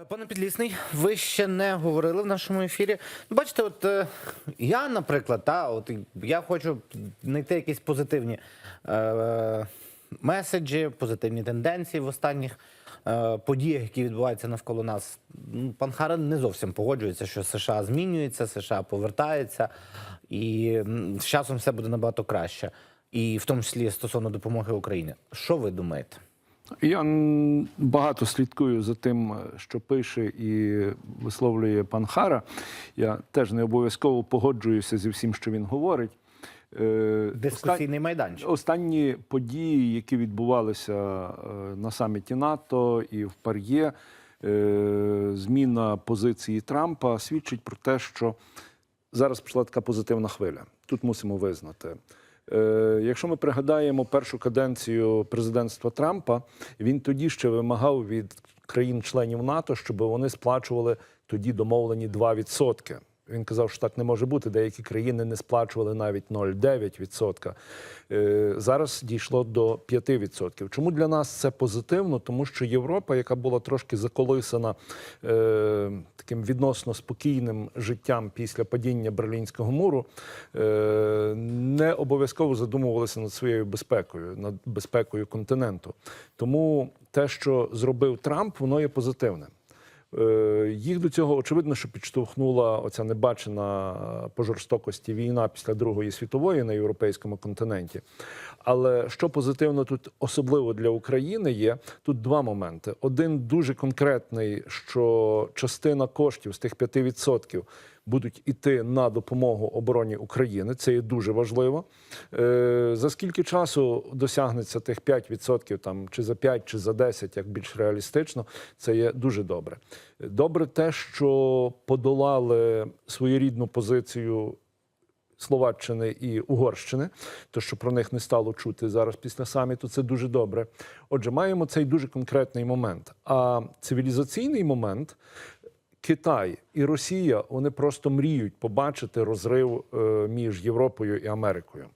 Е, Пане Підлісний, ви ще не говорили в нашому ефірі. Ну, Бачите, от е, я, наприклад, та, от я хочу знайти якісь позитивні е, меседжі, позитивні тенденції в останніх е, подіях, які відбуваються навколо нас. Пан Харен не зовсім погоджується, що США змінюється, США повертається, і з часом все буде набагато краще. І в тому числі стосовно допомоги Україні. Що ви думаєте? Я багато слідкую за тим, е, що пише і висловлює пан Хара. Я теж не обов'язково погоджуюся зі всім, що він говорить. Е, Дискусійний майданчик. Останні події, які відбувалися е, на саміті НАТО і в Пар'є, зміна позиції Трампа свідчить про те, що зараз пішла така позитивна хвиля. Тут мусимо визнати. Е, Якщо ми пригадаємо першу каденцію президентства Трампа, він тоді ще вимагав від країн-членів НАТО, щоб вони сплачували тоді домовлені 2%. Він казав, що так не може бути. Деякі країни не сплачували навіть 0,9%. Е, Зараз дійшло до 5%. Чому для нас це позитивно? Тому що Європа, яка була трошки заколисана е, таким відносно спокійним життям після падіння Берлінського муру, е, не обов'язково задумувалася над своєю безпекою, над безпекою континенту. Тому те, що зробив Трамп, воно є позитивним. Е, Їх до цього очевидно, що підштовхнула оця небачена по жорстокості війна після Другої світової на європейському континенті. Але що позитивно тут, особливо для України, є тут два моменти. Один дуже конкретний, що частина коштів з тих 5% будуть іти на допомогу обороні України. Це є дуже важливо. Е, За скільки часу досягнеться тих 5%, там чи за 5, чи за 10, як більш реалістично, це є дуже добре. Добре, те, що подолали своєрідну позицію. Словаччини і Угорщини, то що про них не стало чути зараз після саміту, це дуже добре. Отже, маємо цей дуже конкретний момент. А цивілізаційний момент Китай і Росія вони просто мріють побачити розрив е, між Європою і Америкою.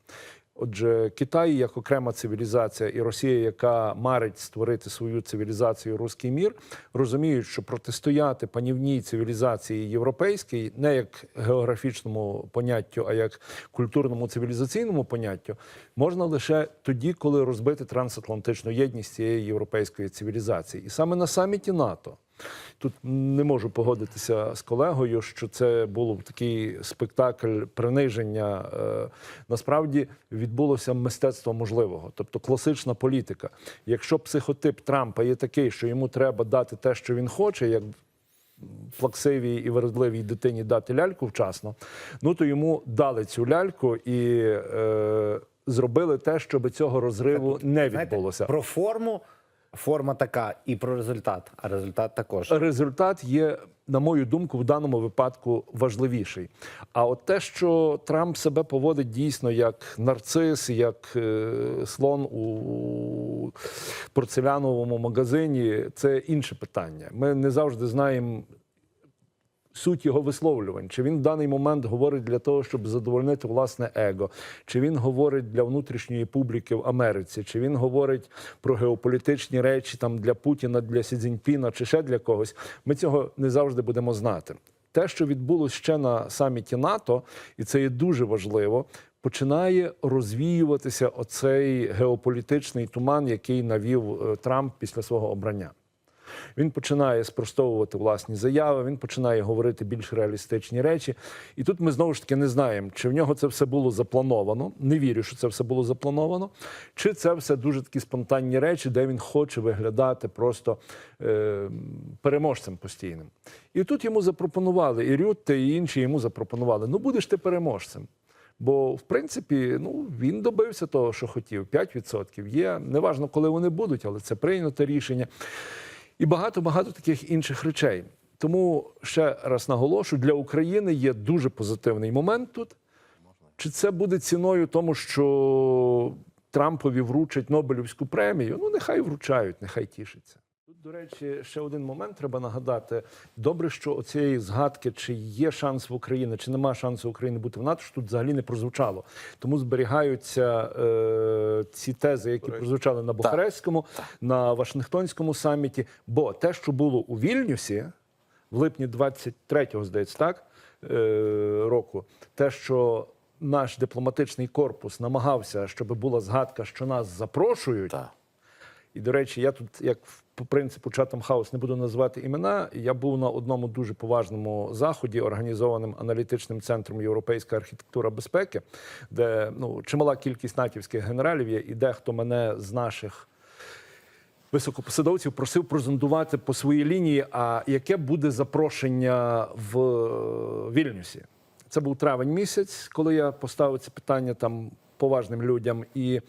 Отже, Китай як окрема цивілізація, і Росія, яка марить створити свою цивілізацію руський мір, розуміють, що протистояти панівній цивілізації європейській не як географічному поняттю, а як культурному цивілізаційному поняттю, можна лише тоді, коли розбити трансатлантичну єдність цієї європейської цивілізації, і саме на саміті НАТО. Тут не можу погодитися з колегою, що це був такий спектакль приниження. Е, Насправді відбулося мистецтво можливого, тобто класична політика. Якщо психотип Трампа є такий, що йому треба дати те, що він хоче, як плаксивій і вередливій дитині дати ляльку вчасно, ну то йому дали цю ляльку і е, зробили те, щоб цього розриву не Знаєте, відбулося. Про форму. Форма така і про результат, а результат також. результат є, на мою думку, в даному випадку важливіший. А от те, що Трамп себе поводить дійсно як нарцис, як е, слон у порцеляновому магазині, це інше питання. Ми не завжди знаємо. Суть його висловлювань, чи він в даний момент говорить для того, щоб задовольнити власне его, чи він говорить для внутрішньої публіки в Америці, чи він говорить про геополітичні речі там для Путіна, для Сі Цзіньпіна, чи ще для когось. Ми цього не завжди будемо знати. Те, що відбулося ще на саміті НАТО, і це є дуже важливо, починає розвіюватися оцей геополітичний туман, який навів е, Трамп після свого обрання. Він починає спростовувати власні заяви, він починає говорити більш реалістичні речі. І тут ми знову ж таки не знаємо, чи в нього це все було заплановано. Не вірю, що це все було заплановано, чи це все дуже такі спонтанні речі, де він хоче виглядати просто е, переможцем постійним. І тут йому запропонували, і Рютте, і інші йому запропонували: ну будеш ти переможцем. Бо, в принципі, ну він добився того, що хотів. 5% є. Неважно, коли вони будуть, але це прийнято рішення. І багато багато таких інших речей. Тому ще раз наголошую, для України є дуже позитивний момент тут. Чи це буде ціною тому, що Трампові вручать Нобелівську премію? Ну, нехай вручають, нехай тішиться. До речі, ще один момент треба нагадати. Добре, що оцієї згадки, чи є шанс в Україні, чи нема шансу України бути в НАТО, що тут взагалі не прозвучало. Тому зберігаються е, ці тези, які прозвучали на Бухарестському, на Вашингтонському саміті. Бо те, що було у Вільнюсі в липні 23-го, здається, так е, року, те, що наш дипломатичний корпус намагався, щоб була згадка, що нас запрошують. Так. І, до речі, я тут, як по принципу Chatham House, не буду називати імена. Я був на одному дуже поважному заході, організованим аналітичним центром Європейська архітектура безпеки, де ну, чимала кількість натівських генералів є, і дехто мене з наших. Високопосадовців просив прозондувати по своїй лінії, а яке буде запрошення в Вільнюсі. Це був травень місяць, коли я поставив це питання там поважним людям, і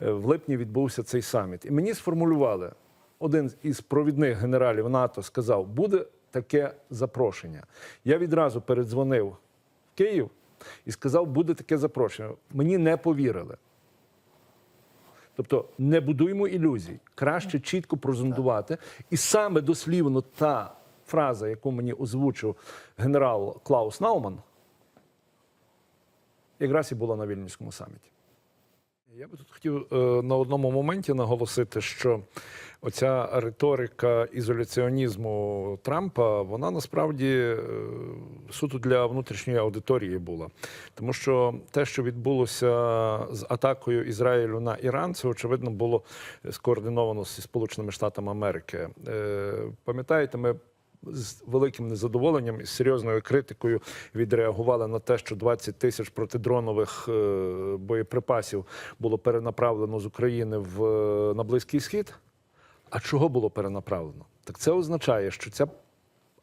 в липні відбувся цей саміт. І мені сформулювали один із провідних генералів НАТО сказав: буде таке запрошення. Я відразу передзвонив в Київ і сказав, буде таке запрошення. Мені не повірили. Тобто не будуємо ілюзій, краще чітко прозондувати. І саме дослівно та фраза, яку мені озвучив генерал Клаус Науман, якраз і була на Вільнюському саміті. Я би тут хотів е, на одному моменті наголосити, що оця риторика ізоляціонізму Трампа, вона насправді е, суто для внутрішньої аудиторії була. Тому що те, що відбулося з атакою Ізраїлю на Іран, це очевидно було скоординовано зі Сполученими Штатами Америки. Е, Пам'ятаєте, ми з великим незадоволенням і серйозною критикою відреагували на те, що 20 тисяч протидронових е, боєприпасів було перенаправлено з України в на Близький Схід. А чого було перенаправлено? Так це означає, що ця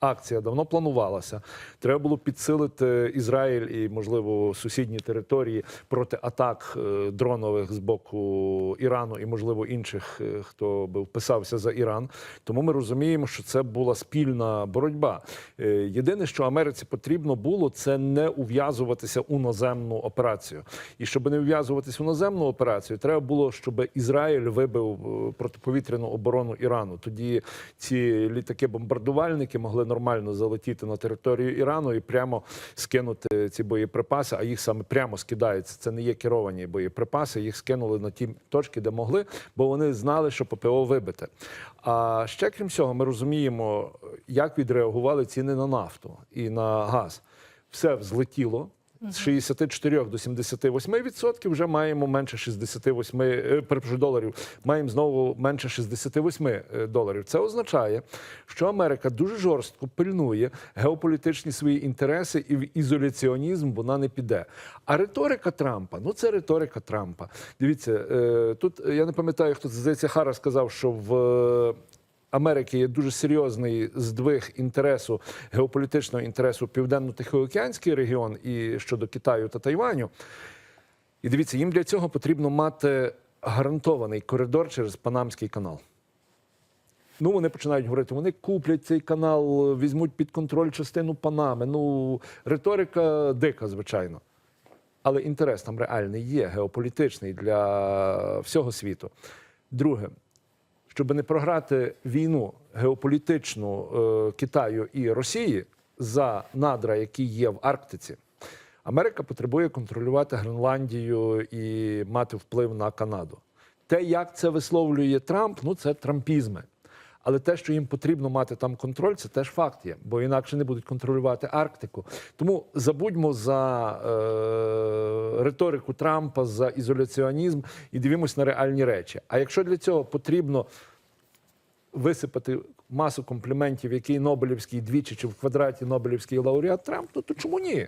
акція давно планувалася. Треба було підсилити Ізраїль і, можливо, сусідні території проти атак е, дронових з боку Ірану і, можливо, інших, е, хто би вписався за Іран. Тому ми розуміємо, що це була спільна боротьба. Е, Єдине, що Америці потрібно було, це не ув'язуватися у наземну операцію. І щоб не вв'язуватися у наземну операцію, треба було, щоб Ізраїль вибив протиповітряну оборону Ірану. Тоді ці літаки-бомбардувальники могли нормально залетіти на територію Ірану і прямо скинути ці боєприпаси, а їх саме прямо скидаються. Це не є керовані боєприпаси. Їх скинули на ті точки, де могли, бо вони знали, що ППО вибите. А ще крім цього, ми розуміємо, як відреагували ціни на нафту і на газ. Все взлетіло. З 64 до 78 відсотків вже маємо менше 68 е, перепрошую, доларів. Маємо знову менше 68 е, доларів. Це означає, що Америка дуже жорстко пильнує геополітичні свої інтереси і в ізоляціонізм вона не піде. А риторика Трампа, ну це риторика Трампа. Дивіться, е, тут я не пам'ятаю, хто здається, Хара сказав, що в Америки є дуже серйозний здвиг інтересу геополітичного інтересу південно-тихоокеанський регіон і щодо Китаю та Тайваню. І дивіться, їм для цього потрібно мати гарантований коридор через Панамський канал. Ну, вони починають говорити, вони куплять цей канал, візьмуть під контроль частину Панами. Ну, риторика дика, звичайно. Але інтерес там реальний є, геополітичний для всього світу. Друге, щоб не програти війну геополітичну е, Китаю і Росії за надра, які є в Арктиці, Америка потребує контролювати Гренландію і мати вплив на Канаду. Те, як це висловлює Трамп, ну це трампізми. Але те, що їм потрібно мати там контроль, це теж факт є, бо інакше не будуть контролювати Арктику. Тому забудьмо за е, риторику Трампа, за ізоляціонізм і дивимось на реальні речі. А якщо для цього потрібно висипати масу компліментів, який Нобелівський двічі чи в квадраті Нобелівський лауреат Трамп, ну то чому ні?